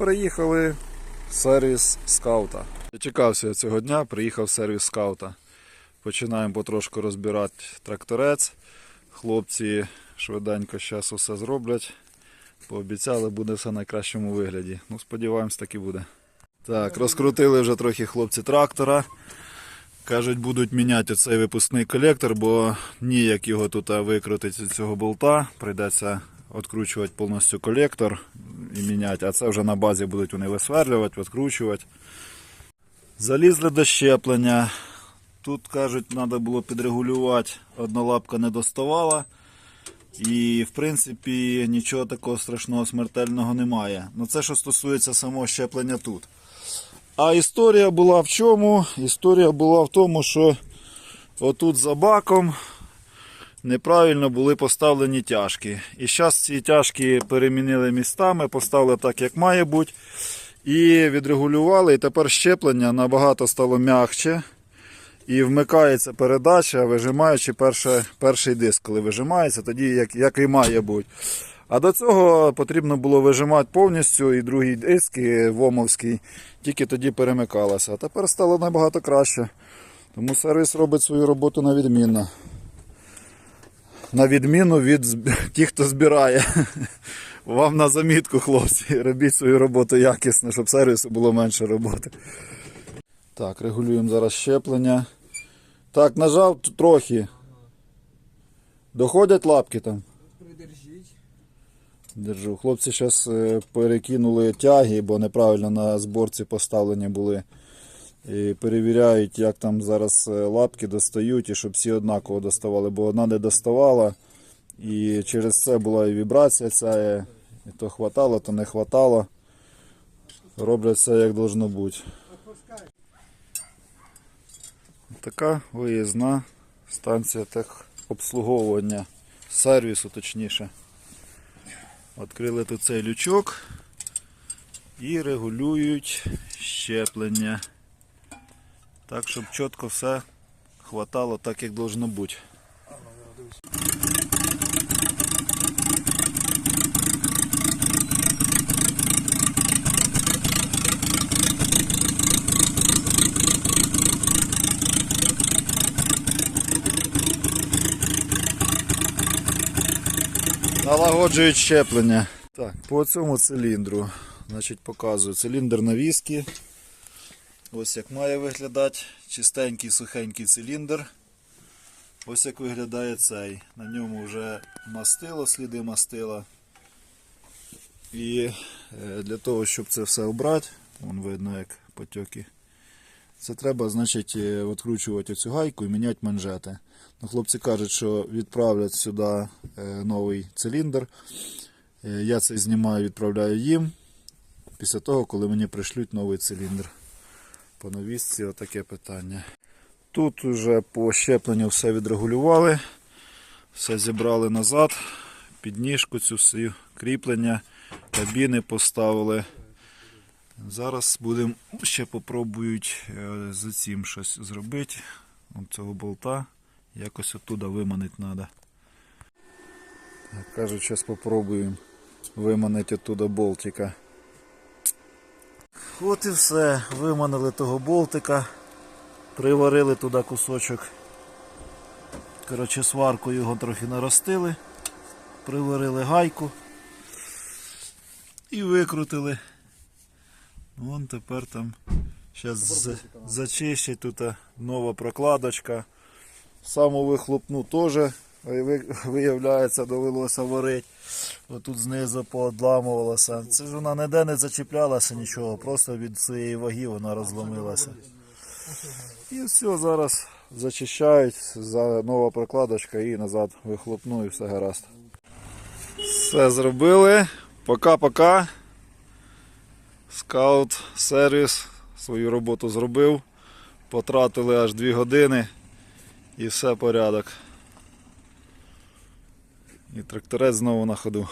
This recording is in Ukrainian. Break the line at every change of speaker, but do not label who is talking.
приїхали в сервіс скаута. Чекався я цього дня, приїхав сервіс скаута. Починаємо потрошку розбирати тракторець. Хлопці швиденько зараз усе зроблять. Пообіцяли, буде все в найкращому вигляді. Ну, сподіваємось, так і буде. Так, розкрутили вже трохи хлопці трактора. Кажуть, будуть міняти цей випускний колектор, бо ніяк його тут викрутити з цього болта. Прийдеться відкручувати повністю колектор і міняти. А це вже на базі будуть вони висверлювати, відкручувати. Залізли до щеплення. Тут кажуть, треба було підрегулювати. Одна лапка не доставала. І в принципі нічого такого страшного смертельного немає. Ну це що стосується самого щеплення тут. А історія була в чому? Історія була в тому, що отут за баком неправильно були поставлені тяжки. І зараз ці тяжки перемінили містами, поставили так, як має бути. І відрегулювали. І тепер щеплення набагато стало м'якче. І вмикається передача, вижимаючи перше, перший диск, коли вижимається, тоді як, як і має бути. А до цього потрібно було вижимати повністю і другий диск, і вомовський, тільки тоді перемикалося. А тепер стало набагато краще. Тому сервіс робить свою роботу на відмінно. На відміну від тих, хто збирає. Вам на замітку, хлопці, робіть свою роботу якісно, щоб сервісу було менше роботи. Так, регулюємо зараз щеплення. Так, нажав трохи. Доходять лапки там.
Придержіть.
Держу. Хлопці зараз перекинули тяги, бо неправильно на зборці поставлені були. І перевіряють, як там зараз е, лапки достають, і щоб всі однаково доставали, бо одна не доставала. І через це була і вібрація ця, е, і то хватало, то не хватало. Роблять все як должно бути. Така виїзна станція техобслуговування, сервісу точніше. Відкрили тут цей лючок і регулюють щеплення. Так, щоб чітко все хватало так, як должно бути. Налагоджують щеплення. Так, по цьому циліндру. Значить, показую циліндр навіски. Ось як має виглядати чистенький сухенький циліндр. Ось як виглядає цей. На ньому вже мастило, сліди мастила. І е, для того, щоб це все обрати, вон видно як потьоки. Це треба, значить, е, відкручувати цю гайку і міняти манжети. Ну, хлопці кажуть, що відправлять сюди е, новий циліндр. Я цей знімаю, відправляю їм. Після того, коли мені пришлють новий циліндр. По навісці отаке питання. Тут вже по щепленню все відрегулювали. Все зібрали назад. Підніжку цю всю кріплення, кабіни поставили. Зараз будемо ще попробують е, з цим щось зробити. От цього болта. Якось оттуда виманити треба. Кажуть, зараз попробуємо виманити оттуда болтика. От і все. Виманили того болтика. Приварили туди кусочок. Коротше, сварку його трохи наростили. Приварили гайку. І викрутили. Вон тепер там зараз зачищать тут нова прокладочка. Саму вихлопну теж виявляється довелося варити. Отут знизу поодламувалося. Це ж вона ніде не зачіплялася нічого, просто від своєї ваги вона розломилася. І все, зараз зачищають, за нова прокладочка і назад вихлопну і все гаразд. Все зробили. Пока-пока. Скаут сервіс свою роботу зробив. Потратили аж 2 години і все порядок. І тракторець знову на ходу.